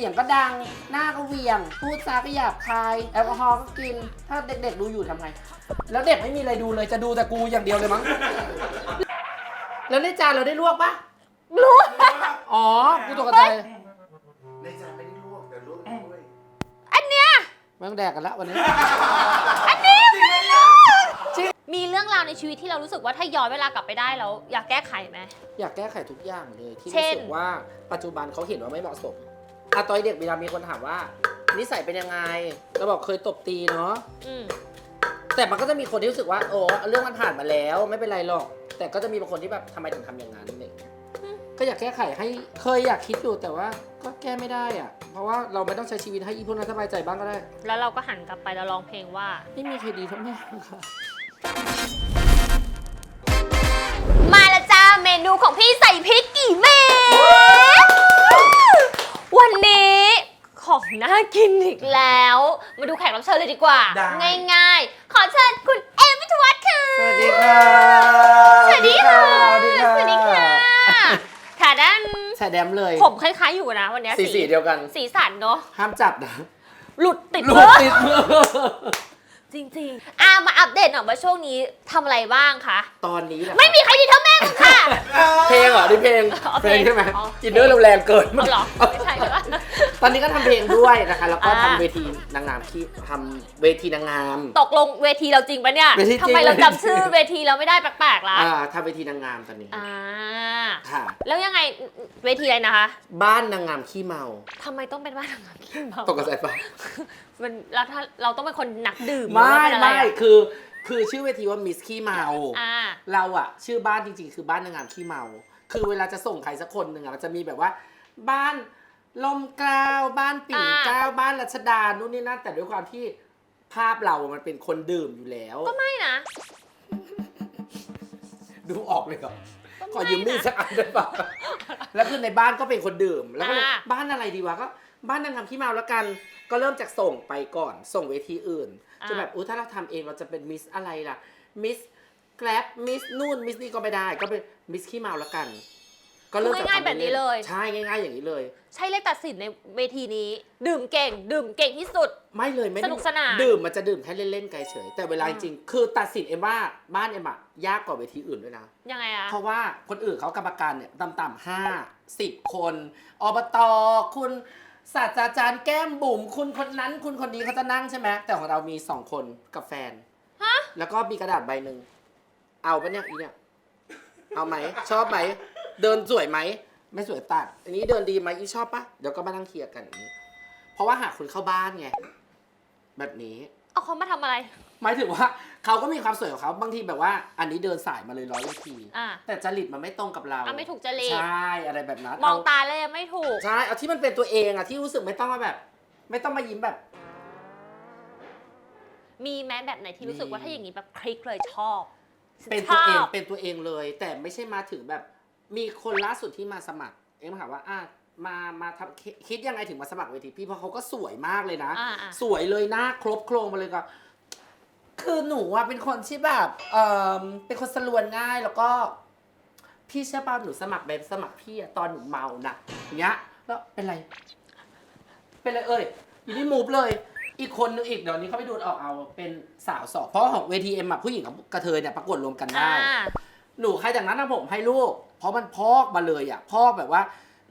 เสียงก็ดัง หน้าก็เหวียง พูดจาก็หยาบคาย แอลกอฮอล์ก็กิน ถ้าเด็กๆดูอยู่ทำไง แล้วเด็กไม่มีอะไรดูเลย จะดูแต่กูอย่างเดียวเลยมั้ง แล้วในจานเราได้ลวกปะรู้ อ๋อ กูตกใจในจานไม่ได้ลวกแต่ลวกด้วยอันเนี้ย ไม่ต้องแดกกันละวันนี้มีเรื่องราวในชีวิตที่เรารู้สึกว่าถ้าย้อนเวลากลับไปได้แล้วอยากแก้ไขไหม อยากแก้ไขทุกอย่างเลยที่เช่รู้น สึกว่าปัจจุบันเขาเห็นว่าไม่เหมาะสม อะตอนเด็กเวลามีคนถามว่า นิสัยเป็นยังไงเราบอกเคยตบตีเนาะอืมแต่มันก็จะมีคนที่รู้สึกว่า โอ้เรื่องมันผ่านมาแล้วไม่เป็นไรหรอก แต่ก็จะมีบางคนที่แบบทำไมถึงทำอย่างนั้นเนี่ยก็อยากแก้ไขให้เคยอยากคิดอยู่แต่ว่าก็แก้ไม่ได้อะเพราะว่าเราไม่ต้องใช้ชีวิตให้อีพวกนั้นสบายใจบ้างก็ได้ แล้วเราก็หันกลับไปแล้วร้องเพลงว่า ไม่มีใครดีเท่าแม่ค่ะ มาแล้วจ้าเมนูของ กินอีกแล้ว มาดูแขกรับเชิญเลยดีกว่า ได้ ง่ายๆ ขอเชิญคุณเอมวิทยวัฒน์ค่ะ สวัสดีค่ะ สวัสดีค่ะสวัสดีค่ะสวัสดีค่ะค่ะด้านแสดมเลยผมคล้ายๆอยู่นะวันเนี้ยสีสีเดียวกัน สีสันเนาะ ห้ามจับนะหลุดติดลูมืกอติดมือจริงๆอะมาอัปเดตหน่อยว่าช่วงนี้ทำอะไรบ้างคะ ตอนนี้แหละไม่มีใครดีเท่าแม่มึงค่ะ เพลงเหรอนี่เพลง อ๋อเพลงใช่ไหมอ๋อ อินเนอร์เราแรงเกินเอาเหรอ ไม่ใช่เหรอ ตอนนี้ก็ทำเพลงด้วยนะคะ แล้วก็อ่า ทำเวทีนางงามที่ทำเวทีนางงาม ตกลงเวทีเราจริงปะเนี่ยเวทีจริง ทำไมเราจำชื่อเวทีเราไม่ได้แปลกๆล่ะอ่าทำเวทีนางงามตอนนี้อ่าค่ะ แล้วยังไงเวทีอะไรนะคะบ้านนางงามขี้เมาทำไมต้องเป็นบ้านนางงามขี้เมาตกกระแสไฟมันแล้วถ้าเราต้องเป็นคนนักดื่มหรือไม่ว่าเป็นอะไรไม่อะคือ คือชื่อเวทีว่ามิสขี้เมา อ่า เราอะชื่อบ้านจริงๆ คือบ้านนางงามขี้เมา คือเวลาจะส่งใครสักคนหนึ่งอะมันจะมีแบบว่า บ้าน ลมเกล้าวบ้านปิ่นอ่าเกล้าบ้านรัชดานู่นนี่นั่นแต่ด้วยความที่ภาพเรามันเป็นคนดื่มอยู่แล้ว ก็ไม่นะ ดูออกเลยเหรอก็ขอยืมมีดนะสักอันได้ปะแล้วคือในบ้านก็เป็นคนดื่ม แล้วก็เลยอ่า บ้านอะไรดีวะก็บ้านนางงามขี้เมาแล้วกัน ก็เริ่มจากส่งไปก่อน ส่งเวทีอื่นจนแบบอุ้ถ้าเราทำเองเราจะเป็นมิสอะไรล่ะ มิสแกลบมิสนู่นมิสนี่ก็ไม่ได้ ก็เป็นมิสขี้เมาแล้วกัน ก็เริ่มจากง่ายๆทำแบบนี้เลย ใช่ง่ายๆอย่างนี้เลย ใช่เลขตัดสินในเวทีนี้ ดื่มเก่ง ดื่มเก่งที่สุด ไม่เลยไม่ได้สนุกสนานดื่มมันจะดื่มแค่เล่นๆไกลเฉย แต่เวลาอ่าจริงๆคือตัดสินเอ็มว่าบ้านเอ็มอะยากกว่าเวทีอื่นด้วยนะ ยังไงอะ เพราะว่าคนอื่นเขากรรมการเนี่ยต่ำๆห้าสิบคนอบตคุณศาสตราจารย์แก้มบุ๋มคุณคนนั้น คุณคนนี้เขาจะนั่งใช่ไหมแต่ของเรามีสองคนกับแฟนฮะ แล้วก็มีกระดาษใบหนึ่งเอาปะเนี่ยอีเนี่ยเอาไหมชอบไหม เดินสวยไหม ไม่สวยตัด อันนี้เดินดีไหมอีชอบปะเดี๋ยวก็มานั่งเคลียร์กันอย่างนี้ เพราะว่าหากคุณเข้าบ้านไง แบบนี้ เอาเขามาทำอะไร หมายถึงว่าเขาก็มีความสวยของเขาบางทีแบบว่า อันนี้เดินสายมาเลยร้อยนาที อ่าแต่จริตมันไม่ตรงกับเราอะไม่ถูกจริต ใช่อะไรแบบนั้นมองเาตาเลยไม่ถูกใช่เอาที่มันเป็นตัวเองอะที่รู้สึกไม่ต้องมาแบบ ไม่ต้องมายิ้มแบบ มีแม้แบบไหนที่รู้สึกว่ามี ถ้าอย่างนี้แบบคลิกเลยชอบเป็นชตัวอเองบเป็นตัวเองเลย แต่ไม่ใช่มาถึงแบบ มีคนล่าสุดที่มาสมัคร เอ็มถามว่าอะมามาทำคิดคิดยังไงถึงมาสมัครเวทีพี่เพราะเขาก็สวยมากเลยนะ อ่าอ่า สวยเลยหน้าครบโครงมาเลยก็คือหนูอะเป็นคนที่แบบเออเป็นคนสลวนง่ายแล้วก็ พี่เชื่อป่ะหนูสมัครแบบสมัครพี่อะตอนหนูเมานะอย่างเงี้ยแล้วเป็นไร เป็นไรเอ่ยอยู่นี่มูฟเลย อีกคนนึงอีกเดี๋ยวนี้เขาไปดูดออกเอาเป็นสาวสอบเพราะว่าของเวทีเอ็มอะผู้หญิงกับกระเทยเนี่ยประกวดรวมกันได้ อ่า หนูใครจากนั้นนะผมให้ลูก เพราะมันพอกมาเลยอะ พอกแบบว่า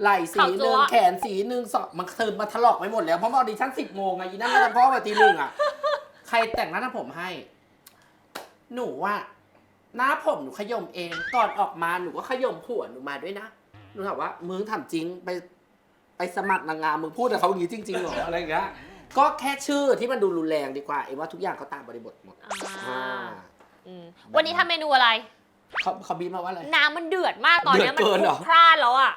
ไหล่สีหนึ่งขาวจั๊วแขนสีหนึ่งสองมันเทิมมาถลอกไปหมดแล้วเพราะมาออดิชั่นสิบโมงไงยีนั่นมันจะพอกแบบตีหนึ่งอะ ใครแต่งหน้าหน้าผมให้ หนูว่าหน้าผมหนูขยมเองก่อนออกมาหนูก็ขยมผัวหนูมาด้วยนะหนูถามว่ามึงทำจริงไปไปสมัครนางงามมึงพูดกับเขาอย่างนี้จริงๆเหรออะไรอย่างเงี้ยก็แค่ชื่อที่มันดูรุนแรงดีกว่าเอ็มว่าทุกอย่างเขาตามบริบทหมดอ่าอ่าอืมวันนี้ทำเมนูอะไร เขาเขาบีบมาว่าอะไร น้ำมันเดือดมากตอนเนี้ยเดืมัอดนเกินเหรอพลาดแล้วอะ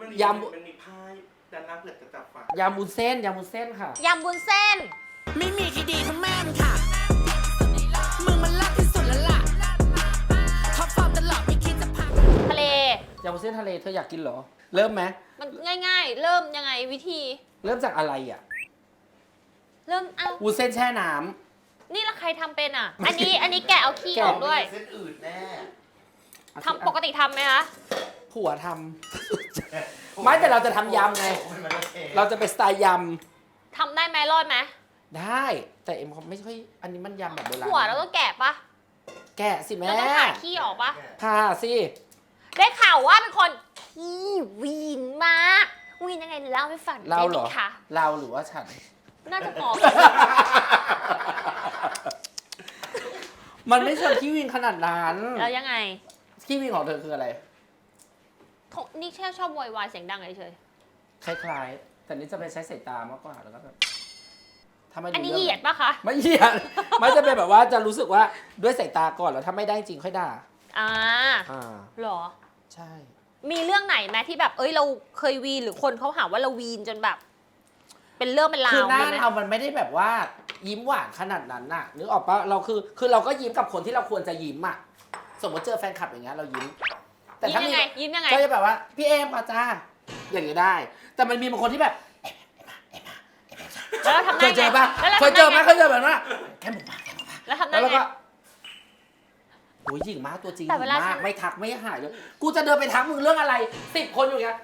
มันมียำ มันมีพายด้านล่างเผื่อจะจับฝา ยำบุญเส้นยำบุญเส้นค่ะ ยำบุญเส้น ไม่มีใครดีเท่าแม่มึงค่ะ มึงมันลักที่สุดแล้วล่ะท็อปฟอร์มตลอดไม่คิดจะพัก ทะเล ยำวุ้นเส้นทะเลเธออยากกินเหรอ เริ่มไหมมันง่ายๆ เริ่มยังไงวิธี เริ่มจากอะไรอะ เริ่มเอาวุ้นเส้นแช่น้ นี่ละใครทำเป็นอะ อันนี้อันนี้แกะเอาขี้แกะออกด้วยเส้นอื่นแน่ำทำปกติทำไหมคะ ผัวทไม่แต่เราจะทำยำไงมันโอเคเราจะไปสไตล์ยทำได้ไหมรอดไหมำได้ แต่เอ็มเขาไม่ค่อยอันนี้มันยำแบบโบราณหัวเราต้องแกะปะแกะสิแม่เราต้องผ่าขี้ออกปะผ่าสิได้ข่าวว่าเป็นคนขี้วีนมาก วีนยังไงเล่าให้ฟังเราเหรอ จ๊ค่ะ เราหรือว่าฉัน น่าจะพอมันไม่เชิงขี้วิงขนาดนั้นแล้วยังไงขี้วิงของเธอคืออะไรนี่แค่ชอบโวยวายเสียงดังเฉยคล้ายๆ แต่นี่จะไปใช้สายตามากกว่าแล้วก็แบบถ้าไม่ๆอันรู้นี้เรื่เหยียดปะคะ ไม่เหยียดไม่จะเป็นแบบว่าจะรู้สึกว่าด้วยสายตาก่อนแล้วถ้าไม่ได้จริงค่อยด่า อ่าอ่า เหรอ ใช่ มีเรื่องไหนไหมที่แบบ เอ้ย เราเคยวีนหรือคนเขาหาว่าเราวีนจนแบบ เป็นเรื่องเป็นราวคือหน้ามีไหมเรามันไม่ได้แบบว่ายิ้มหวานขนาดนั้นน่ะนึกออกปะเราคือ คือเราก็ยิ้มกับคนที่เราควรจะยิ้มอะ สมมติเจอแฟนคลับอย่างเงี้ยเรายิ้ม แต่ยิ้ถ้ามมียังไงยิ้มยังไง ก็จะแบบว่าพี่เอมมาจ้าอย่างนี้ได้ แต่มันมีบางคนที่แบบแล้วเราทำหเคน้ายเจอปะแล้วเราเคยเจอไหมทำเคยเจอแบบว่าแค่หมูปากแค่หมูปากแล้วทำหแล้น้าวเราไง ก็โอ้ยหญิงมากตัวจริงหแต่ญิเวงลามาฉักน ไม่ทักไม่หายเลยกูจะเดินไปทักมึงเรื่องอะไรสิบคนอยู่อย่างเงี้ย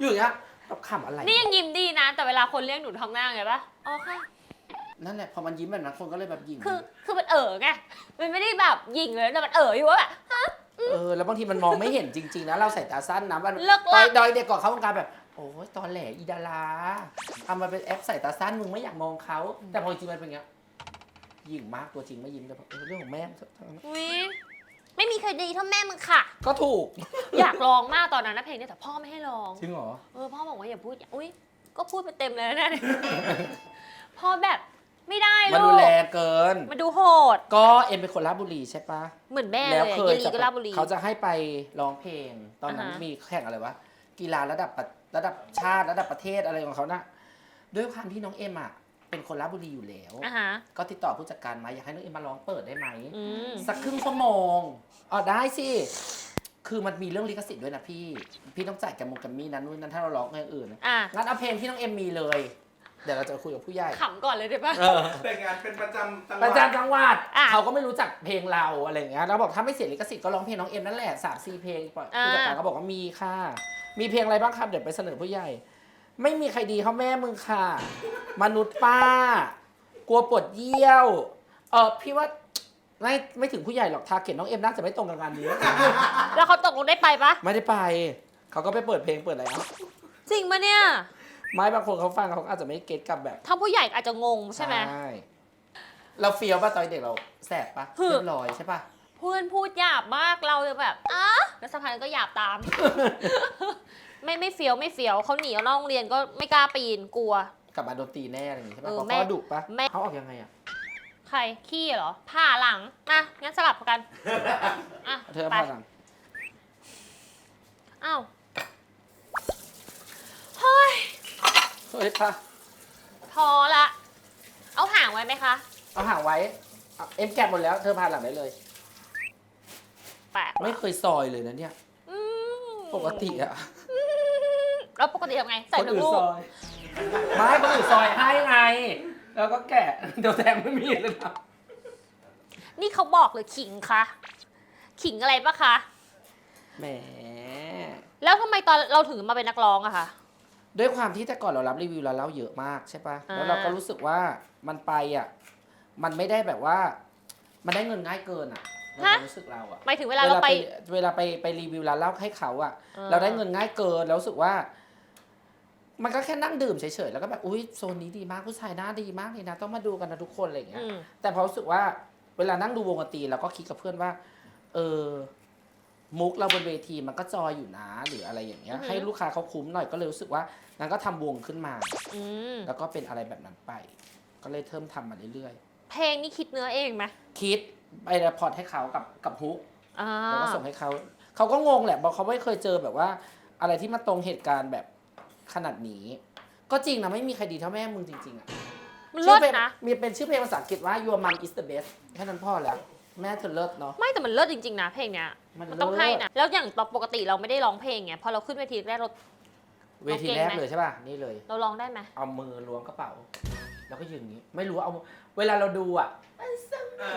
อยู่อย่างเงี้ย แบบขำอะไร นี่ยังยิ้มดีนะ แต่เวลาคนเรียกหนูทำหน้าไงปะอ๋อค่ะ นั่นแหละพอมันยิ้มแบบนั้นคนก็เลยแบบหยิงคือคือมันเอ๋อไง มันไม่ได้แบบยิงเลยแต่มันเอ๋ออยู่ว่าแบบฮะเออแล้วบางทีมันมองไม่เห็นจริง ๆ นะ เราใส่ตาสั้นนะมันเลิกตลัอนกดอยเด็กก่อนเขาวงการแบบ โอ้ยตอนแหลอีดาราเอามาเป็นแอปใส่ตาสั้นมึงไม่อยากมองเขาแต่พอจริงๆมันเป็นอย่างเงี้ยหยิงมากตัวจริงไม่ยิ้มแต่แบบเออเรื่องของแม่งอุ๊ย ไม่มีใครดีเท่าแม่มึงค่ะ ก็ถูก อยากลองมากตอนนั้นนะเพลงเนี้แต่พ่อไม่ให้ลอง จริงเหรอ เออพ่อบอกว่าอย่าพูดอย่าอุ้ยก็พูดไปเต็มเลยนะเนี่ย พ่อแบบไม่ได้มันลูดูกแลเกิน มันดูโหด ก็เอ็มเป็นคนราชบุรีใช่ปะเหมือนแม่เลแล้วยเคเยยลีจะก็ราชบุรี เขาจะให้ไปร้องเพลง ตอนนั้นอ่าฮะ มีแข่งอะไรวะ กีฬาระดับประระดับชาติระดับประเทศอะไรของเขานะด้วยความที่น้องเอ็มอะ เป็นคนราชบุรีอยู่แล้ว อะฮะก็ติดต่อผู้จัดการมาอยากให้น้องเอ็มมาร้องเปิดได้ไหม อืม สักครึ่งชั่วโมงอ๋อได้สิ คือมันมีเรื่องลิขสิทธิ์ด้วยนะพี่ พี่ต้องจ่ายแกมมงแกมมี่นั้นนู่นนั้นถ้าเราร้องเพลงอื่นอะงั้นเอาเพลงที่น้องเอ็มมีเลย เดี๋ยวเราจะคุยกับผู้ใหญ่ขำก่อนเลยได้ปะ เออแต่งานเป็นประจำจังหปวัระดจำจังหวัดอะเขาก็ไม่รู้จักเพลงเราอะไรอย่างเงี้ยแล้วบอกถ้าไม่เสียลิขสิทธิ์ก็ร้องเพลงน้องเอ็มนั่นแหละสามสี่เพลงปล่อยอ่า ผู้จัดการก็บอกว่ามีค่ะ มีเพลงอะไรบ้างครับเดี๋ยวไปเสนอผู้ใหญ่ ไม่มีใครดีเท่าแม่มึงค่ะ มนุษย์ป้า กลัวปวดเยี่ยว เออพี่ว่าไม่ไม่ถึงผู้ใหญ่หรอกทาเก็ตน้องเอ็มน่าจะไม่ตรงกับงานนี้ แล้วเขาตกลงได้ไปปะไม่ได้ไป เขาก็ไปเปิดเพลงเปิดอะไรเอาจริงปะเนี่ย ไม่บางคนเขาฟังเขาอาจจะไม่เก็ตกับแบบถ้าผู้ใหญ่อาจจะงงใช่ไหม เราเฟียวป่ะตอนเด็กเราแสบป่ะฮึเรียบร้อยใช่ป่ะ เพื่อนพูดหยาบมากเราเลยแบบอะแล้วสักพักนึงก็หยาบตาม ไม่ไม่เฟี้ยวไม่เฟี้ยวเขาหนีออกนอกโรงเรียนก็ไม่กล้าปีนกลัว กลับมาโดนตีแน่อะไรอย่างงี้ใช่ป่ะเออเพราะแม่เขาดุป่ะแม่ เขาออกยังไงอะ ใครขี้เหรอผ่าหลังอะงั้นสลับกันอะเธอไปพาหลังอ้าวเฮ้ยเฮ้ยพาพอละ เอาห่างไว้ไหมคะเอาห่างไว้เอาเอ็มแกะหมดแล้วเธอพาหลังได้เลย แปลกไม่เคยซอยเลยนะเนี่ย อืมปกติอะแล้วปกติทำไง ใส่คนทั้งอื่นลูกซอย ไม่คนอื่นซอยให้ไง แล้วก็แกะ เดี๋ยวแทงไม่มีเลยนะนี่เขาบอกเลยขิงคะขิงอะไรปะคะ แหม แล้วทำไมตอนเราถึงมาเป็นนักร้องอะคะ ด้วยความที่แต่ก่อนเรารับรีวิวแล้วเล่าเยอะมากใช่ปะอ่า แล้วเราก็รู้สึกว่ามันไปอะ มันไม่ได้แบบว่า มันได้เงินง่ายเกินอะในความรู้สึกเราอะหมายถึงเวลาเราไป เวลาไปไปรีวิวร้านเหล้าให้เขาอะอ่าเราได้เงินง่ายเกินแล้วรู้สึกว่า มันก็แค่นั่งดื่มเฉยๆ แล้วก็แบบ อุ้ยโซนนี้ดีมากผู้ชายหน้าดีมากเลยนะ ต้องมาดูกันนะทุกคนอะไรอย่างเงี้ย อืม แต่พอรู้สึกว่าเวลานั่งดูวงดนตรีเราก็คิดกับเพื่อนว่า เออ มุกเราบนเวทีมันก็จอยอยู่นะหรืออะไรอย่างเงี้ย อือฮึให้ลูกค้าเขาคุ้มหน่อยก็เลยรู้สึกว่างั้นก็ทำวงขึ้นมา อืมแล้วก็เป็นอะไรแบบนั้นไป ก็เลยเริ่มทำมาเรื่อยเพลงนี่คิดเนื้อเองไหมๆ คิดไปรพอร์ตให้เขากับกับฮุก อ่า แล้วก็ส่งให้เขา เขาก็งงแหละบอกเขาไม่เคยเจอแบบว่า อะไรที่มาตรงเหตุการณ์แบบ ขนาดนี้ ก็จริงนะไม่มีใครดีเท่าแม่มึงจริง ๆอะมันชื่เลิอศเพลงนะ มีเป็นชื่อเพลงภาษาอังกฤษว่า your mom is the best แค่นั้นพ่อแล้ว แม่เธอเลิศเนาะ ไม่แต่มันเลิศจริง ๆ นะเพลงเนี้ยมันมันต้องให้นะ แล้วอย่างตอนปกติเราไม่ได้ร้องเพลงไงพอเราขึ้นเวทีแรกเรา เวทีแรกเลยใช่ป่ะ นี่เลย เราร้องได้ไหมเอามือล้วงกระเป๋า แล้วก็ยืนอย่างนี้ ไม่รู้ว่าเอา เวลาเราดูอะ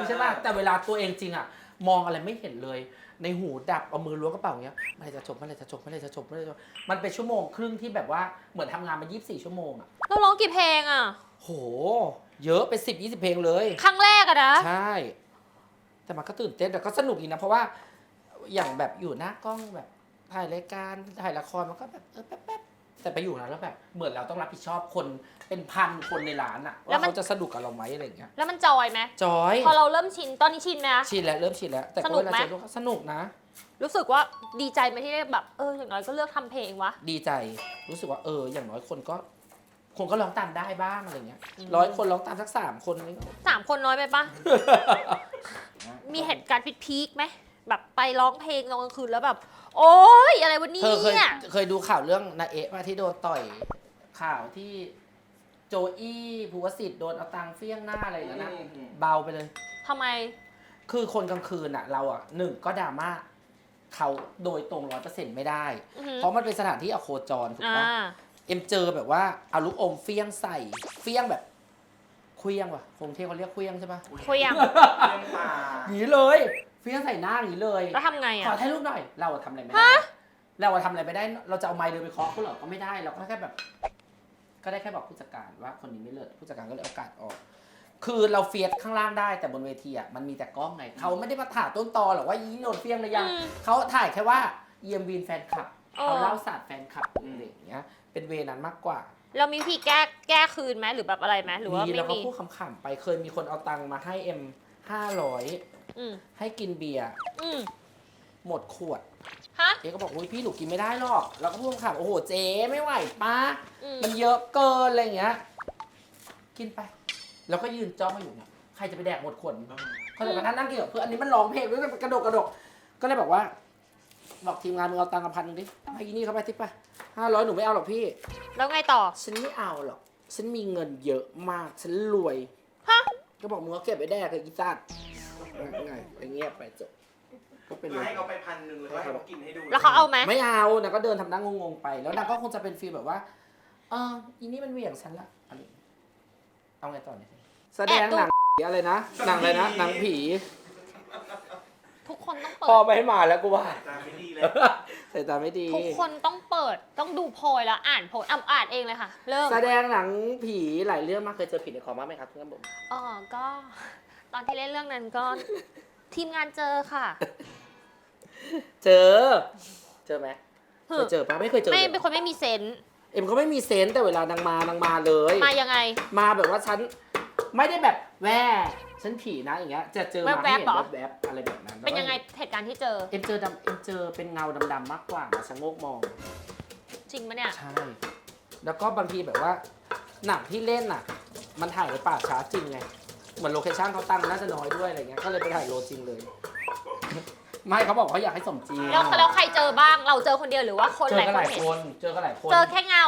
ใช่ป่ะ แต่เวลาตัวเองจริงอะ มองอะไรไม่เห็นเลย ในหูดับเอามือล้วงกระเป๋าอย่างเงี้ยเมื่อไหรจะจบเมื่อไหรจะจบเมื่อไหรจะจบเมื่อไหรจะจบมันเป็นชั่วโมงครึ่งที่แบบว่าเหมือนทำงานมา 24 ชั่วโมงอะเราร้องกี่เพลงอะ โห เยอะเป็น10 20 เพลงเลย ครั้งแรกอะนะ ใช่ แต่มันก็ตื่นเต้นแต่ก็สนุกดีนะ เพราะว่าอย่างแบบอยู่หน้ากล้องแบบถ่ายรายการถ่ายละครมันก็แบบเออแป๊บๆ แต่ไปอยู่นะแล้วแบบเหมือนเราต้องรับผิดชอบคนเป็นพันคนในร้านอะว่าเขาจะสนุกกับเราไหมอะไรอย่างเงี้ยแล้วมันจอยไหมจอยพอเราเริ่มชินตอนนี้ชินไหมคะ ชินแล้วเริ่มชินแล้วแต่สนุกเวลาไหม เจอลูกค้าสนุกนะ รู้สึกว่าดีใจไหมที่ได้แบบเอออย่างน้อยก็เลือกทำเพลงวะ ดีใจรู้สึกว่าเออ อย่างน้อยคนก็คนก็ร้องตามได้บ้างอะไรเงี้ยอืม ร้อยคนร้องตามสักสามคนนี่ สามคนน้อยไปปะ มีเหตุการณ์พีคๆไหมแบบไปร้องเพลงตอนกลางคืนแล้วแบบ โอ๊ยอะไรวันนี้เธอเคยเนี่ยเคยดูข่าวเรื่องนาเอะมาที่โดนต่อย ข่าวที่โจอี้ภูวสิทธิ์โดนเอาตังค์เฟี้ยงหน้าอะไรอย่างนั้นนะเบาไปเลย ทำไม คือคนกลางคืนอะ เราอะหนึ่งก็ดราม่าเขาโดยตรงร้อยเปอร์เซ็นต์ไม่ได้ อือหือ เพราะมันเป็นสถานที่อโคจรถูกอ่า ปะเอ็มเจอแบบว่าเอาลูกอมเฟี้ยงใส่เฟี้ยงแบบเคลี้ยงว่ะคงเทพเขาเรียกเคลี้ยงใช่ปะคุยยังเรื่องตาหนีเลย เฟี้ยงใส่หน้าหนีเลย แล้วทำไงขออะถ่ายรูปหน่อย เราอะทำอะไรไม่ได้เราอะทำอะไรไม่ได้ เราจะเอาไมค์เดินไปเคาะเขาเหรอก็ไม่ได้ เราก็แค่แบบ ก็ได้แค่บอกผู้จัดการว่าคนนี้ไม่เลิศผู้จัดการก็เลยเอาการดออก คือเราเฟียสข้างล่างได้แต่บนเวทีอะมันมีแต่กล้องไง เขาไม่ได้มาถ่ายต้นตอหรอกว่ายีโนนเฟี้ยงหรือยัง อืม เขาถ่ายแค่ว่าเยี่ยมวีนแฟนคลับอ๋อเอาเล่าศาสตร์แฟนคลับอะไรอย่างเงี้ย เป็นเวนั้นมากกว่า เรามีวิธีแก้แก้คืนไหมหรือแบบอะไรไหมหรือว่ามีไม่แล้วก็มี พูดขำๆไปเคยมีคนเอาตังค์มาให้เอ็มห้าร้อย อืมให้กินเบียร์อืมหมดขวด ฮะ เจ๊ก็บอกอุ้ยพี่หนูกินไม่ได้หรอก แล้วก็พูดขำๆโอ้โหเจ๊ไม่ไหวป้า อืม มันเยอะเกินอะไรอย่างเงี้ย กินไป แล้วก็ยืนจ้องมาอยู่เนี่ย ใครจะไปแดกหมดขวดเขาเลยมานั่งนั่งกินกับเพื่อนอันนี้มันร้องเพลงด้วยมันกระโดดกระโดดก็เลยบอกว่า บอกทีมงานมึงเอาตังค์กับพันหนึงดิให้อีนี่เข้าไปทิปไปห้าร้อยหนูไม่เอาหรอกพี่ แล้วไงต่อ ฉันไม่เอาหรอก ฉันมีเงินเยอะมาก ฉันรวย ฮะ ก็บอกมึงเอาเก็บไปแดกเลยอีสัตว์ ไงไปเงียบไปจบ ก็เป็นให้เขาไปพันหนึ่งเลยให้เขากินให้ดูแล้วเขาเอาไหมไม่เอานางก็เดินทำหน้างงๆไป แล้วนางก็คงจะเป็นฟีลแบบว่าเอออีนี่มันเหวี่ยงฉันละอะไรเอาไงต่อเนี่ยแสดงหนังผีอะไรนะ หนังอะไรนะ หนังผี ทุกคนต้องพเปิอดไม่มาแล้วกูว่า ตาไม่ดีเลยสายตาไม่ดี ทุกคนต้องเปิด ต้องดูโพยแล้วอ่านโพยอะอ่านเองเลยค่ะ เริ่ม แสดงหนังผีหลายเรื่องมากเคยเจอผีในคอมบ้างไหมครับคุณกำผมอ๋อก็ ตอนที่เล่นเรื่องนั้นก็ ทีมงานเจอค่ะ เจอ เจอไหมเคยเจอปะไม่เคยเจอไม่เลยเป็นคนไม่มีเซนส์เอ็มก็ไม่มีเซนส์แต่เวลานางมานางมาเลย มายังไง มาแบบว่าฉันไม่ได้แบบแว่ฉันผีนะอย่างเงี้ยจะเจอมาให้เห็นแว๊บๆเหรอแวบๆอะไรแบบนั้นเป็นยังไงเหตุการณ์ที่เจอ เอ็มเจอดำเอ็มเจอเป็นเงาดำๆมากกว่ามาชะโงกมอง จริงปะเนี่ย ใช่ แล้วก็บางทีแบบว่าหนังที่เล่นน่ะ มันถ่ายในป่าช้าจริงไง เหมือนโลเคชั่นเขาตั้งน่าจะน้อยด้วยอะไรเงี้ยก็เลยไปถ่ายโลจริงเลย ไม่เขาบอกเขาอยากให้สมจริงแล้วแล้วใครเจอบ้าง เราเจอคนเดียวหรือว่าคนเจหอลายกันคหนลายเห็คนนเจอกันหลายคน เจอแค่เงา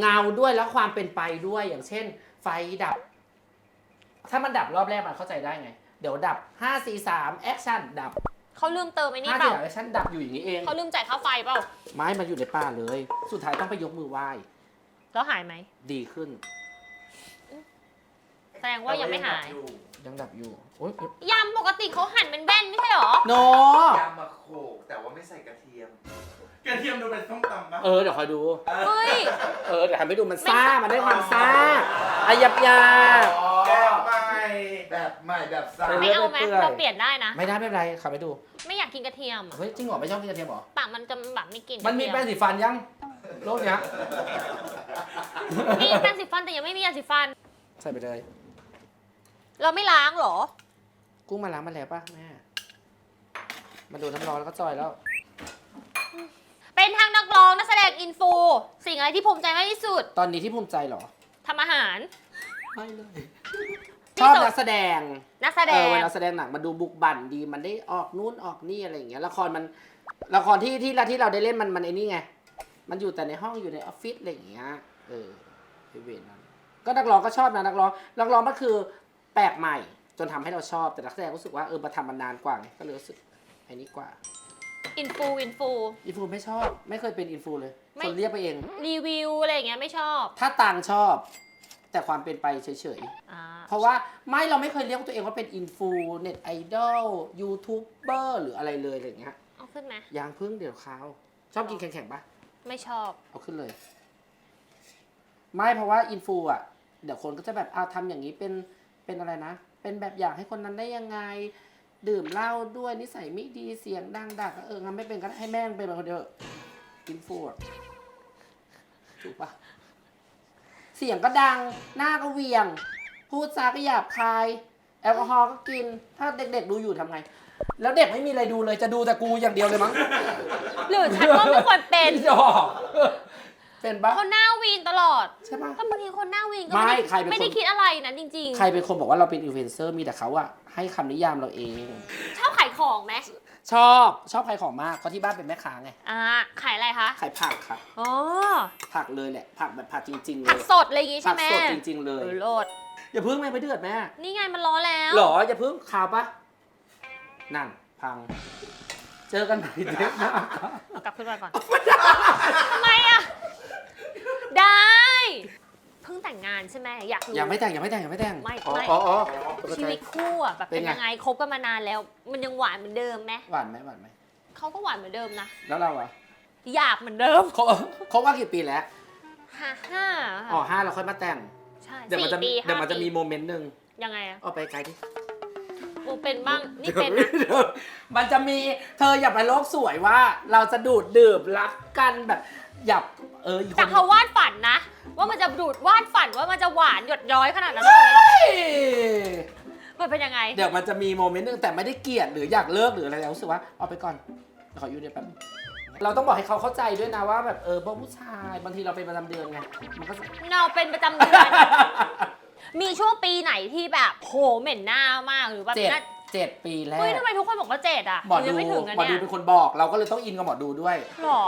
เงาด้วยแล้วความเป็นไปด้วยอย่างเช่น ไฟดับ ถ้ามันดับรอบแรกมันเข้าใจได้ไง เดี๋ยวดับ 5 4 3แอคชั่นดับเขาลืมเติมไอ้นี่5เปล่า4 3แอคชั่นดับอยู่อย่างนี้เอง เขาลืมจ่ายค่าไฟเปล่า ไม้มันอยู่ในป่าเลย สุดท้ายต้องไปยกมือไหว้แล้วหายไหม ดีขึ้น แสดงว่ายังไม่หายยังดับอยู่โอ๊ยยำปกติเขาหั่นเป็นแว่นไม่ใช่หรอ โนยำมาโขกแต่ว่าไม่ใส่กระเทียม กระเทียมดูเป็นส้มตำปะเออ เดี๋ยวคอยดู เฮ้ย เออ เดี๋ยวทำให้ดูมันซ่า มันได้ความซ่าอายับยาแบบใหม่แบบใหม่แบบสาเออไม่เอาไหมเปื่อย เราเปลี่ยนได้นะ ไม่ได้ไม่เป็นไรขับไปดู ไม่อยากกินกระเทียมเฮ้ย จริงเหรอ ไม่ชอบกินกระเทียมเหรอ ปากมันจะแบบไม่กินมันมีกแป้ระงเทียสีฟันยัง โลกเนี้ย มีแป้งสีฟันแต่ยังไม่มียาสีฟัน ใส่ไปเลย เราไม่ล้างเหรอ กุ้งมาล้างมาแล้วป่ะแม่มาดูน้ำร้อนแล้วก็จอยแล้ว เป็นทางนักร้องนักแสดงอินฟู สิ่งอะไรที่ภูมิใจมากที่สุดตอนนี้ที่ภูมิใจเหรอ ทำอาหาร ไม่เลยที่ชอบสุดนักแสดง นักแสดเออง เวลาแสดงหนังมันดูบุกบั่นดีมันได้ออกนู่นออกนี่อะไรอย่างเงี้ยละครมันละครที่ที่เราที่เราได้เล่นมันมันไอ้นี่ไง มันอยู่แต่ในห้องอยู่ในออฟฟิศอะไรอย่างเงี้ยเออไอเวนนั้นก็นักร้องก็ชอบนะนักร้องนักร้องมันคือแปลกใหม่ จนทำให้เราชอบแต่นักแสดงรู้สึกว่าเออมาทำมันนานกว่าไงก็เลยรู้สึกไอ้นี่กว่า อินฟูอินฟู อินฟูไม่ชอบ ไม่เคยเป็นอินฟูเลยไม่ คนเรียกไปเอง รีวิวอะไรอย่างเงี้ยไม่ชอบถ้าตังชอบ แต่ความเป็นไปเฉยอ่าๆ เพราะว่าไม่เราไม่เคยเรียกตัวเองว่าเป็นอินฟูเน็ตไอดอลยูทูบเบอร์หรืออะไรเลยอะไรอย่างเงี้ยเอาขึ้นไหมยางพึ่งเดี๋ยวเขาชอบกินแข็งๆปะ ไม่ชอบ เอาขึ้นเลย ไม่เพราะว่าอินฟูอะ เดี๋ยวคนก็จะแบบเอาทำอย่างนี้เป็น เป็นอะไรนะ เป็นแบบอย่างให้คนนั้นได้ยังไง ดื่มเหล้าด้วยนิสัยไม่ดีเสียงดังดักเอองั้นไม่เป็นก็ได้ให้แม่งเป็นไปคนเดียวอินฟูอะถูกปะเสียงก็ดัง หน้าก็เหวียง พูดจาก็หยาบคาย แอลกอฮอล์ก็กิน ถ้าเด็กๆดูอยู่ทำไง แล้วเด็กไม่มีอะไรดูเลยจะดูแต่กูอย่างเดียวเลยมั้งหรือฉันก็ไม่ควรเป็นจอก เป็นปะ คนหน้าวีนตลอดใช่ปะถ้าบางทีคนหน้าวีนก็ไม่ไม่ได้ใครเป็นคน ไม่ได้คิดอะไรนะจริงใครเป็นคนบอกว่าเราเป็นอินฟลูเอนเซอร์มีแต่เขาอะให้คำนิยามเราเอง ๆ ชอบขายของไหมชอบชอบขายของมากเพราะที่บ้านเป็นแม่ค้าไงอ่าขายอะไรคะขายผักค่ะ อ๋อผักเลยแหละ ผักแบบผักจริง ๆ เลผักยสดอะไรอย่างงี้ผัใช่กไหมสดจริง ๆ เลเอย อโลดอย่าเพิ่งแม่ไปเดือดแม่นี่ไงมันร้อนแล้ว หรออย่าเพิ่งข่าวปะนั่นพัง เจอกันใหม่เด็กนะกลับขึ้นมาก่อน ทำไมอะได้เพิ่งแต่งงานใช่ไหมอยากรู้ยังไม่แต่งยังไม่แต่งยังไม่แต่งไม่อ๋อไม่อ๋ออ๋อชีวิตคู่อะแบบเป็เป็นนไงยังไงคบกันมานานแล้ว มันยังหวานเหมือนเดิมไหมหวานไหมหวานไหมเขาก็หวานเหมือนเดิมนะแล้วเราอะอยากเหมือนเดิมเขาเขาว่ากี่ปีแล้วห้าห้าอ๋อห้าเราค่อยมาแต่งใช่เดี๋ยวมันสี่จะปีเดี๋ยวมันห้าจะมีปีโมเมนต์หนึ่งยังไงอะเอาไปไกลดิกูเป็นบ้างนี่เป็นนะดี๋ยวมันจะมีเธออย่าไปโลกสวยว่า เราจะดูดดื่มรักกันแบบ อย่าเอออีกคแต่นเขาวาดฝันนะ ว่ามันจะดูดวาดฝันว่ามันจะหวานหยดย้อยขนาดนั้นเลยนะเฮ้ยมันเป็นยังไง เดี๋ยวมันจะมีโมเมนต์หนึงแต่ไม่ได้เกลียดหรืออยากเลิกหรืออะไรแล้วรู้สึกว่าเอาไปก่อนเดี๋ยวขออยู่เดี๋ยวแป๊บนึงเราต้องบอกให้เขาเข้าใจด้วยนะว่าแบบเออเพราะผู้ชายบางทีเราเป็นประจำเดือนไงมันก็จะเราเป็นประจำเดือน มีช่วงปีไหนที่แบบโหเหม็นหน้ามากหรือแบบเจ็ดน่าเจ็ดปีแรเฮ้ยกทำไมทุกคนบอกว่าเจ็ดอะหมอยัดูงไม่ถึงอะหมอดูเนี่ยเป็นคนบอกเราก็เลยต้องอินกับหมอดูด้วย หรอ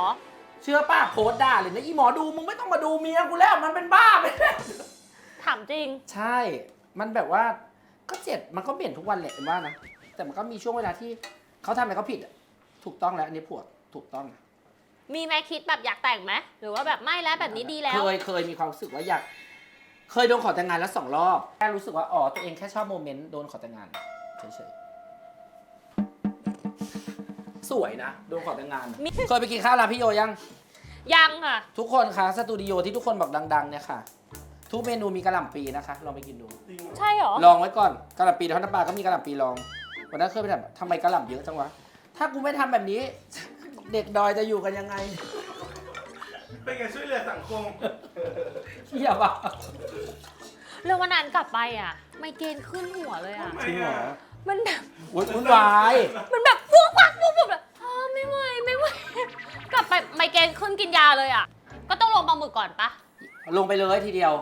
เชื่อป้าโพสต์ด่าเลยนะอีหมอดูมึงไม่ต้องมาดูเมียกูแล้วมันเป็นบ้าไปแล้วถามจริง ใช่ มันแบบว่าก็เจ็ดมันก็เปลี่ยนทุกวันแหละเป็นว่านะ แต่มันก็มีช่วงเวลาที่เขาทำอะไรเขาผิดอะถูกต้องแล้วอันนี้ผัวถูกต้องนะมีไหมคิดแบบอยากแต่งไหมหรือว่าแบบไม่แล้วแบบนี้ดีแล้ว เคยเคยมีความรู้สึกว่าอยาก เคยโดนขอแต่งงานแล้วสองรอบ แค่รู้สึกว่าอ๋อตัวเองแค่ชอบโมเมนต์โดนขอแต่งงานเฉยๆ สวยนะโดนขอแต่งงาน มี เคยไปกินข้าวร้านพี่โยยัง ยังค่ะ ทุกคนคะสตูดิโอที่ทุกคนบอกดังๆเนี่ยค่ะ ทุกเมนูมีกระหล่ำปีนะคะ ลองไปกินดูจริงใช่เหรอ ลองไว้ก่อนกระหล่ำปีทอดน้ำปลาก็มีกระหล่ำปีลองวันนั้นเคยไปถามทำไมกระหล่ำเยอะจังวะ ถ้ากูไม่ทำแบบนี้ เด็กดอยจะอยู่กันยังไงเป็นไงช่วยเหลือสังคมเฮียบ้าเรื่องวันนั้นกลับไปอะไมเกรนขึ้นหัวเลยอะทำไมจริงเหรอมันแบบวุ่นวุ่นวาย มันแบบฟุ้งฟักฟุ้งฟักแบบอ๋อไม่ไหวไม่ไหว กลับไปไมเกรนขึ้นกินยาเลยอะก็ต้องลงปลาหมึกก่อนปะ ลงไปเลยทีเดียว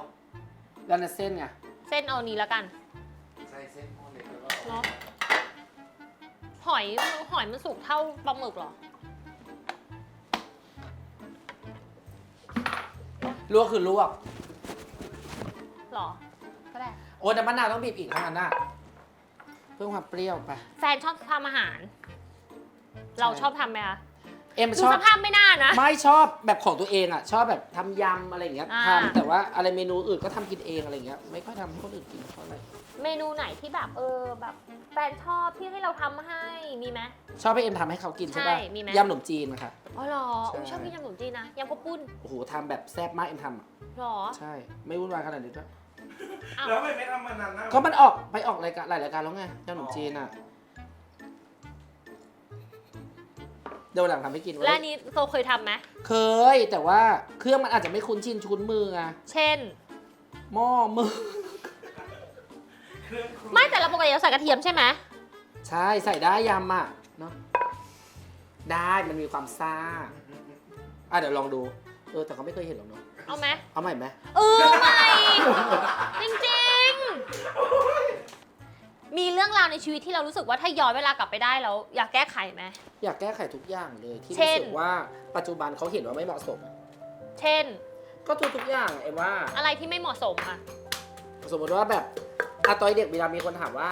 แล้วในเส้นไงเส้นเอานี้แล้วกันใส่เส้นพ่อเล็กแล้วก็เนาะหอยหอยมันสุกเท่าปลาหมึกเหรอ ลวกคือลวก หรอ ก็ได้ โอ้ยแต่มะนาวต้องบีบอีกเท่านั้นน่ะเพิ่มความเปรี้ยวไป แฟนชอบทำอาหาร เราชอบทำไหมคะ เอ็มดูชอบ สภาพไม่น่านะ ไม่ชอบแบบของตัวเองอะ ชอบแบบทำยำอะไรอย่างเงี้ยอ่า ทำแต่ว่าอะไรเมนูอื่นก็ทำกินเองอะไรอย่างเงี้ยไม่ค่อยทำให้คนอื่นกินเท่าไหร่เมนูไหนที่แบบเออแบบแฟนชอบที่ให้เราทำให้มีไหม ชอบให้เอ็มทำให้เขากินใช่ป่ะใช่มีไหม ยำขนมจีนนะคะ อ๋อเหรอใช่อุ๊ยชอบกินยำขนมจีนนะยำข้าวปุ้นโอ้โหทำแบบแซ่บมากเอ็มทำอะเหรอ ใช่ ไม่วุ่นวายขนาดนี้ด้วยอ้าวแล้วทำไมไม่ทำมานานนะก็มันออกไปออกรายการหลายรายการแล้วไงยำขนมจีนอะ เดี๋ยววันหลังทำให้กินแล้วอันนี้โซเคยทำไหมเคยแต่ว่าเครื่องมันอาจจะไม่คุ้นชินชุนมือไงเช่น หม้อมือเครื่องครัวไม่แต่เราปกติเราใส่กระเทียมใช่ไหมใช่ใส่ได้ยำอะเนาะได้มันมีความซ่าอะเดี๋ยวลองดูเออแต่เขาไม่เคยเห็นหรอกเนาะเอาไหมเอาใหม่ไหมเออไม่จริงๆ มีเรื่องราวในชีวิตที่เรารู้สึกว่าถ้าย้อนเวลากลับไปได้แล้วอยากแก้ไขไหม อยากแก้ไขทุกอย่างเลยที่เช่รู้น สึกว่าปัจจุบันเขาเห็นว่าไม่เหมาะสม เช่น ก็ทุกทุกๆอย่างเอ็มว่า อะไรที่ไม่เหมาะสมอะ สมมติว่าแบบอะตอนเด็กเวลามีคนถามว่า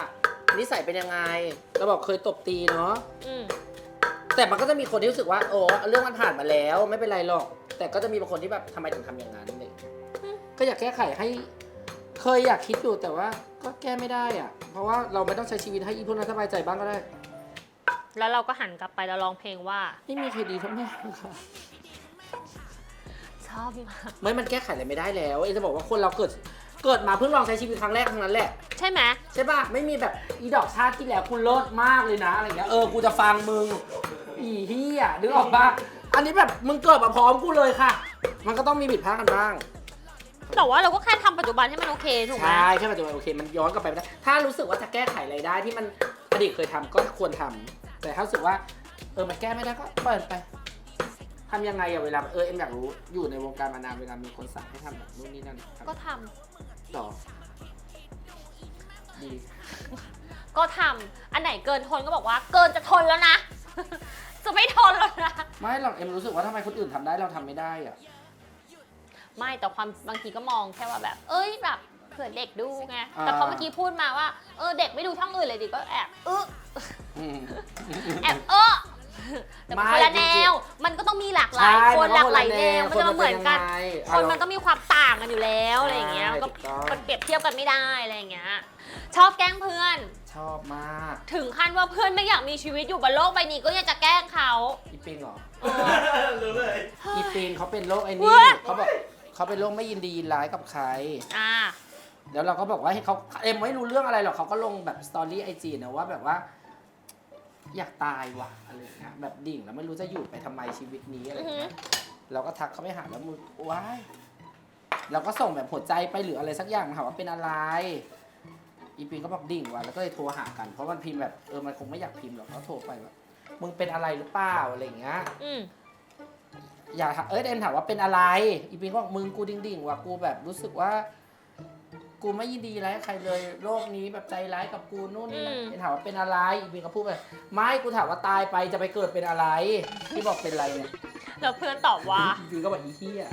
นิสัยเป็นยังไงเราบอกเคยตบตีเนาะอืมแต่มันก็จะมีคนที่รู้สึกว่าโอ้เรื่องมันผ่านมาแล้วไม่เป็นไรหรอก แต่ก็จะมีบางคนที่แบบทำไมถึงทำอย่างนั้นเลยก็อยากแก้ไขให้ เคยอยากคิดอยู่แต่ว่า ก็แก้ไม่ได้อะ เพราะว่าเราไม่ต้องใช้ชีวิตให้อีพวกนั้นสบายใจบ้างก็ได้ แล้วเราก็หันกลับไปแล้วร้องเพลงว่า ไม่มีใครดีเท่าแม่ค่ะ ชอบมาก ไม่มันแก้ไขอะไรไม่ได้แล้วเอจะบอกว่าคนเราเกิด เกิดมาเพิ่งลองใช้ชีวิตครั้งแรกทั้งนั้นแหละ ใช่ไหมใช่ป่ะ ไม่มีแบบอีดอกชาติที่แล้วคุณเลิศมากเลยนะอะไรเงี้ย เออ กูจะฟังมึง อีเฮียนึกออกปะอันนี้แบบมึงเกิดมาพร้อมกูเลยค่ะ มันก็ต้องมีผิดพลาดกันบ้าง แต่ว่าเราก็แค่ทำปัจจุบันให้มันโอเคถูกไหมใช่แค่ปัจจุบันโอเคมันย้อนกลับไปไม่ได้ถ้ารู้สึกว่าจะแก้ไขอะไรได้ที่มันอดีตเคยทำก็ควรทำแต่ถ้ารู้สึกว่า เออมันแก้ไม่ได้ก็เปิดไปทำยังไงอะเวลาเออเอ็มอยากรู้อยู่ในวงการมานานเวลามีคนสั่งให้ทำแบบนู่นนี่นั่นทำก็ทต่อดีำก็ทำอันไหนเกินทนก็บอกว่า เกินจะทนแล้วนะ จะไม่ทนแล้วนะ ไม่หรอกเอ็มรู้สึกว่าทำไมคนอื่นทำได้เราทำไม่ได้อะ ไม่แต่ความบางทีก็มองแค่ว่าแบบ เอ้ยแบบเผื่อเด็กดูไงแต่พอเมื่อกี้พูดมาว่าเออเด็กไม่ดูช่องอื่นเลยดิก็แอบเอออืมแอบเออแต่มันไม่คนละแนจริงวมันก็ต้องมีหลากหลายใช่คนมันหก็ลากหลายคนละแนแนววมันจะมาเหมือนกันคนมันเป็นยังไงคนมันก็มีความต่างกันอยู่แล้วอะไรอย่างเงี้ยใช่มันก็ถูกต้องมันเปรียบเทียบกันไม่ได้อะไรอย่างเงี้ย ชอบแกล้งเพื่อน ชอบมาก ถึงขั้นว่าเพื่อนไม่อยากมีชีวิตอยู่บนโลกใบนี้ก็ยังจะแกล้งเขา อีปิงเหรอรู้เลย อีปิงเขาเป็นโรคไอ้เว้นี่ยเขาบอก เขาเป็นโรคไม่ยินดียินร้ายกับใคร อ่า แล้วเราก็บอกว่าให้เขาเอ็มไม่รู้เรื่องอะไรหรอกเขาก็ลงแบบสตอรี่ไอจีนะว่าแบบว่า อยากตายว่ะอะไรอย่างเงี้ยแบบดิ่งแล้วไม่รู้จะอยู่ไปทำไมชีวิตนี้อะไรอย่างเงี้ยเราก็ทักเขาไปหาแล้วมือว้ายเราก็ส่งแบบหัวใจไปหรืออะไรสักอย่างถามว่าเป็นอะไร อีปิงก็บอกดิ่งว่ะแล้วก็เลยโทรหากัน เพราะมันพิมพ์แบบเออมันคงไม่อยากพิมพ์หรอกเขาโทรไปแบบมึงเป็นอะไรหรือเปล่าอะไรอย่างเงี้ย อืม อยากถามเอ้ยเอ็มถามว่าเป็นอะไร อีปิงก็บอกมึงกูดิ่งดิ่งๆว่ะกูแบบรู้สึกว่า กูไม่ยินดีร้ายกับใครเลยโลกนี้แบบใจร้ายกับกูนู่นนี่นั่นอืม เอ็มถามว่าเป็นอะไรอีปิงก็พูดไปไม่กูถามว่าตายไปจะไปเกิดเป็นอะไรที่บอกเป็นอะไรเนี่ยแล้วเพื่อนตอบว่าอีปิงก็บอกอีเหี้ย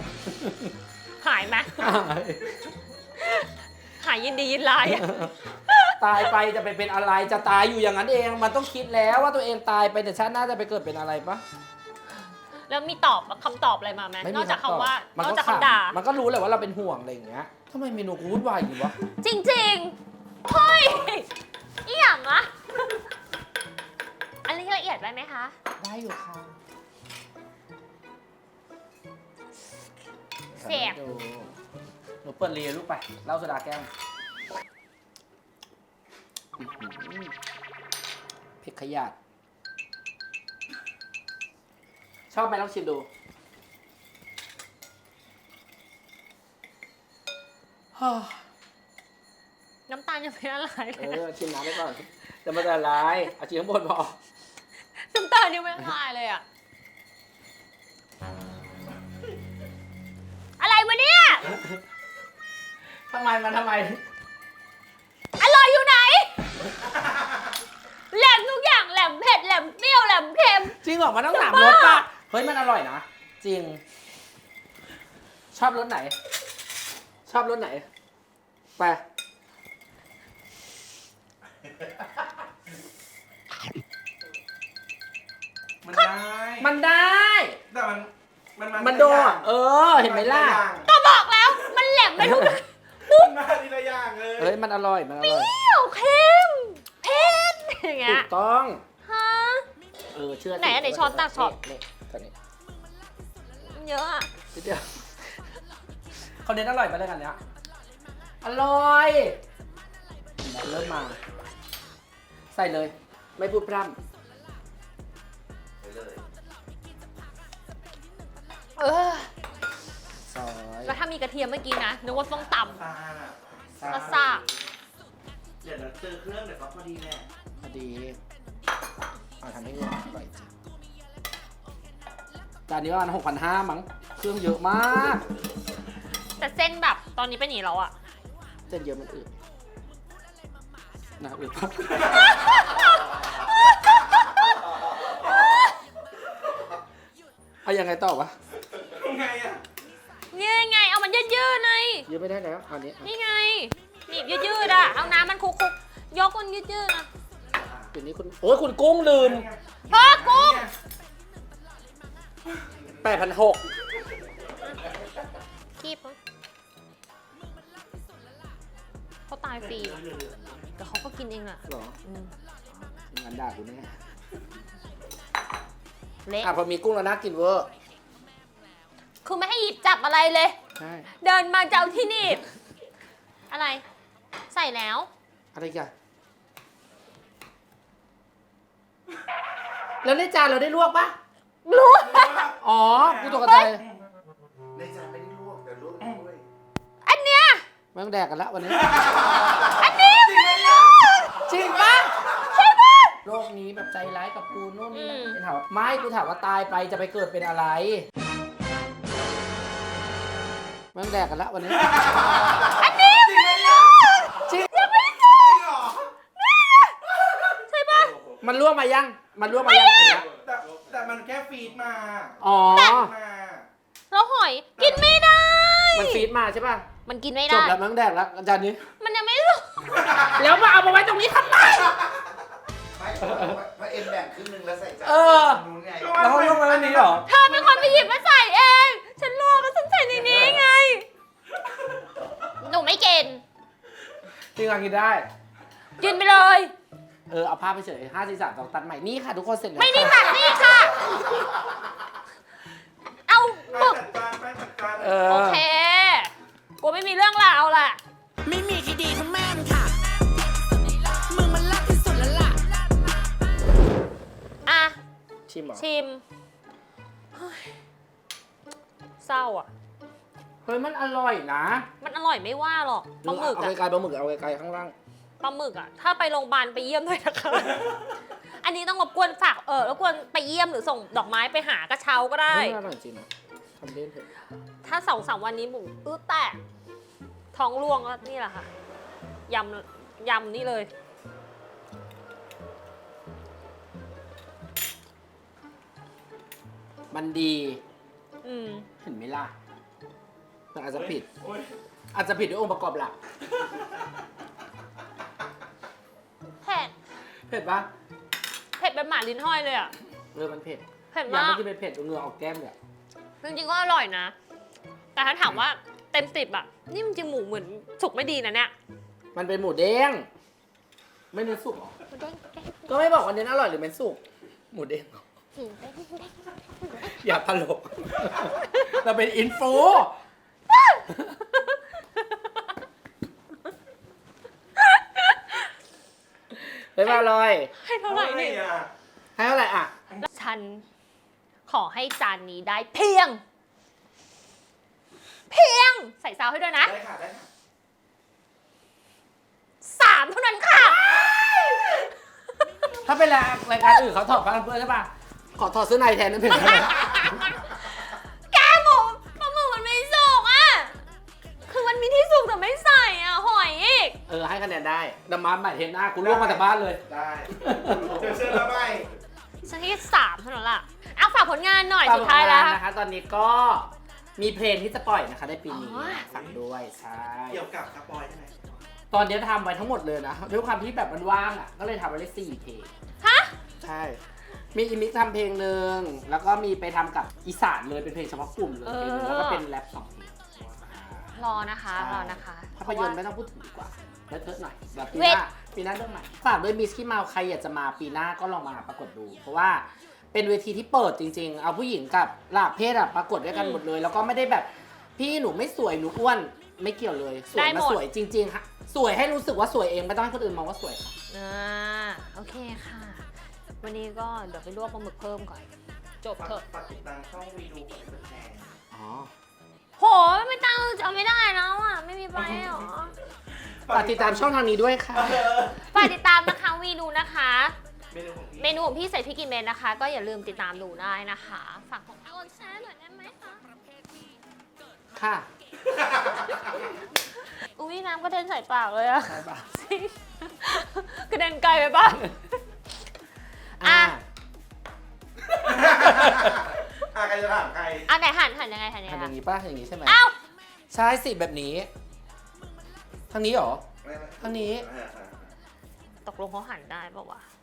หายไหมหายยินดียินร้ายอะตายไปจะไปเป็นอะไรจะตายอยู่อย่างนั้นเอง มันต้องคิดแล้วว่าตัวเองตายไปแต่ชาติหน้าจะไปเกิดเป็นอะไรปะ แล้วมีตอบคำตอบอะไรมาไหมไม่นมีอกจากตอบคำว่ามันนอกก็จากขคำด่าำมันก็รู้แหละว่าเราเป็นห่วงอะไรอย่างเงี้ยทำไมเมนูกูวุ่นวายอยู่วะ จริงๆ เฮ้ยอีหยังอะอันนี้ละเอียดไปไหมคะ ได้อยู่ค่ะเสียบดูหนูเปิดเรียนลูกไปเล่าโซดาแก้วอื้อหือพริกขยาด ชอบไหมลองชิมดูฮ่าน้ำตาลยังไม่ละลายเลเอยอชิมน้ำไปก่อนจะมาละลายเอาชิมข้างบนพอน้ำตาลยังไม่ละลายเลยอะอะไรวะเนี่ย ทำไมมันทำไม อร่อยอยู่ไหน แหลมทุกอย่างแหลมเผ็ดแหลมเปรี้ยวแหลมเค็ม จริงเหรอมันต้องถามรสป่ะ เฮ้ยมันอร่อยนะ จริง ชอบรสไหน ชอบรสไหน ไปมันได้ มันได้ แต่มัน มันมันโดนเออ เห็นไหมล่ะ ก็บอกแล้วมันแหลมไปทุกอย่างมันมาทีละอย่างเลยเฮ้ยมันอร่อย มันอร่อยเปรี้ยวเค็มเผ็ดอย่างเงี้ถูยกต้อง ฮะ เออเชื่อสิไหนอันไหนช้อนตักช้อนนี่ ตอนนี้มันเยอะอะนิดเดียวเขาเน้นอร่อยไปเลยกันเนี้ยอร่อยเริ่มมา ใส่เลย ไม่พูดพร่ไปเลย เออำซอยแล้วถ้ามีกระเทียมเมื่อกี้นะนึกว่าต้องตซาก็ซ่าเดี๋ยวเราเจอเครื่องเดี๋ยวก็พอดีแหละพอดีเอาทำให้เงินอร่อยจริงจานนี้ประมาณหกพันห้ามั้ง เครื่องเยอะมากำแต่เส้นแบบตอนนี้เป็นหนีแล้วอะ เส้นเยอะมันอื่นนะอื่นปะเอายังไงต่อวะยังไงอะนี่ไง เอามันยืดๆหน่อยเยอะไม่ได้แล้วเอาอันนี้อะนี่ไงหนีบยืดๆอะเอาน้ำมันคุกๆยกมันยืดๆนะเดี๋ยวนี้คุณโอ้ยคุณกุ้งลืมพ่อกุ้ง แปดพันหกคีบายฟรีแต่เขาก็กินเองน่ะเหรออืมงานด่ากูแน่เละอะพอมีกุ้งแล้วน่ากินเวอร์คือไม่ให้หยิบจับอะไรเลย ใช่เดินมาจะเอาที่หนีบอะไร ใส่แล้ว อะไรกันแล้วในจานเราได้ลวกปะ รู้ อ๋อ กูตกใจในจานไม่ได้ลวกแต่ลวกด้วยอันเนี้ย ไม่ต้องแดกกันละวันนี้ อันนี้จริงปะ โลกนี้แบบใจร้ายกับกูนู่นนี่นั่นอืม ถามว่าไม่กูถามว่าตายไปจะไปเกิดเป็นอะไรไม่ต้องแดกกันละวันนี้จริงใช่ปะมันลวกมายัง มันลวกมายังอันเนี้ย แต่แต่มันแค่ฟีดมาอ๋อมา แล้วหอยกินไม่ได้ มันฟีดมาใช่ป่ะ มันกินไม่จได้ บแล้วมันต้องแดกแล้วอาจารย์นี้ มันยังไม่สุกแล้วมาเอามาไว้ตรงนี้ทำไม ไม่เพราะเอ็มแบ่งครึ่งหนึงแล้วใส่จานเออ นู้นไงแล้วเขาลวกมาแล้วนี้เหรอ เธอเป็นคนไปหยิบมาใส่เอง ฉันลวกแล้วฉันใส่ในนี้ไง หนูไม่กินจริงอะกินได้ กินไปเลย เออเอาภาพไปเฉยห้าสี่สามสองตัดใหม่นี่ค่ะ ทุกคนเสร็จแล้วไม่ได้ค่ะตัดนี่ค่ะ เอาหมึกจัดจานไปจัดจานเออโอเคกูไม่มีเรื่องราวแหละไม่มีใครดีเท่าแม่มึงค่ะ มึงมันลักที่สุดแล้วล่ะ อะ ชิมเหรอชิมเฮ้ยเศร้าอะ เฮ้ยมันอร่อยนะ มันอร่อยไม่ว่าหรอกปลาหมึกเอาอะไกลๆปลาหมึกเอาไกลๆข้างล่าง ปลาหมึกอะถ้าไปโรงพยาบาลไปเยี่ยมด้วยนะคะ อันนี้ต้องรบกวนฝากเออรบกวนไปเยี่ยมหรือส่งดอกไม้ไปหากระเช้าก็ได้เฮ้ยอร่อยจริงนะทำเล่นเถอะถ้าสองสามวันนี้หมูอื้อแตกท้องร่วงก็นี่แหละค่ะยำยำนี่เลย มันดี อืม เห็นไหมล่ะมันอาจจะผิดโอ๊ยอาจจะผิดด้วยองค์ประกอบหลัก เผ็ดปะเผ็ดเป็นหมาลิ้นห้อยเลยอะเออมันเผ็ดเผ็ดอยากมากไม่กินเป็นเผ็ดเหงื่อออกแก้มเลยอะจริงๆก็อร่อยนะ แต่ถ้าถามว่าเต็มสิบอะนี่มันจริงหมูเหมือนสุกไม่ดีนะเนี่ยมันเป็นหมูเด้งไม่เน้นสุกเหรอหมูเด้งเด้งก็ไม่บอกว่าเน้นอร่อยหรือเน้นสุกหมูเด้งเหรอหมูเด้งเด้งอย่าตลก เราเป็นอินฟู เฮ้ยมาลอยให้เท่าไหร่นี่อะให้เท่าไหร่อะ ฉันขอให้จานนี้ได้เพียง เพียงใส่ซาวให้ด้วยนะได้ค่ะได้ค่ะสามเท่านั้นค่ะ ถ้าเป็นรายการอื่นเขาถอดผ้าเพื่อนใช่ป่ะ ขอถอดเสื้อในแทนนั่นเป็นอะ อีกเออให้คะแนนได้ดำมาใหม่เทนหน้ากูล่วงมาจากบ้านเลย ได้เจอเชิญแล้วไหมฉันให้สามเท่านั้นล่ะเอาฝากผลงานหน่อยฝากสุดท้ายแล้วผลงนนะคะ ตอนนี้ก็มีเพลงที่จะปล่อยนะคะในปีนี้อ๋อ ฝากด้วยใช่เกี่ยวกับสปอยใช่ไหมตอนนี้ทำไว้ทั้งหมดเลยนะด้วยความที่แบบมันว่างอะก็เลยทำไว้ได้สี่เพลงฮะ ใช่ มีอิมิกทำเพลงหนึ่งแล้วก็มีไปทำกับอีสานเลยเป็นเพลงเฉพาะกลุ่มเลยเพลงหนึงแล้วก็เป็นแรปสองเพลงรอนะคะ รอนะคะภาพยนตร์ไม่ต้องพูดถึงดีกว่า เลิศเทอะหน่อยแบบปีหเวทน้าปีหน้าเรื่องใหม่ฝากด้วยมิสกี้เมาใครอยากจะมาปีหน้าก็ลองมาปรากฏดู เพราะว่าเป็นเวทีที่เปิดจริง ๆ เอาผู้หญิงกับหลากเพศอะปรากฏด้วยกันหมดเลย แล้วก็ไม่ได้แบบพี่หนูไม่สวยหนูอ้วนไม่เกี่ยวเลยสวยมาสวยจริงๆค่ะสวยให้รู้สึกว่าสวยเองไม่ต้องให้คนอื่นมองว่าสวยค่ะอ่าโอเคค่ะ วันนี้ก็เดี๋ยวไปลวกปลาหมึกเพิ่มก่อน จบฝากเถอะฝากติดตามช่องวีดูกดไลค์กดแชร์อ๋อ โห ไม่ตั้งจะเอาไม่ได้แล้วอะ ไม่มีไปหรอ ฝากติดตามช่องทางนี้ด้วยค่ะเออฝากติดตามนะคะวีดูนะคะ เมนูของพี่เมนูของพี่ใส่พริกกี่เม็ดนะคะ ก็อย่าลืมติดตามดูได้นะคะ ฝากของกดแชร์หน่อยได้ไหมคะ ค่ะอุ้ยน้ำกระเด็นใส่ปากเลยอะใช่ปะจริงกระเด็นไกลไปปะ อะ อะ อะใครจะถามใครอะไหนหันหันยังไงหันยังทำอไงย่างนี้ป่ะอย่างนี้ใช่ไหมอ้าว ใช่สิแบบนี้ ทางนี้เหรอ ไม่ไม่ทางนี้ อะอะตกลงเขาหันได้ปะวะอะ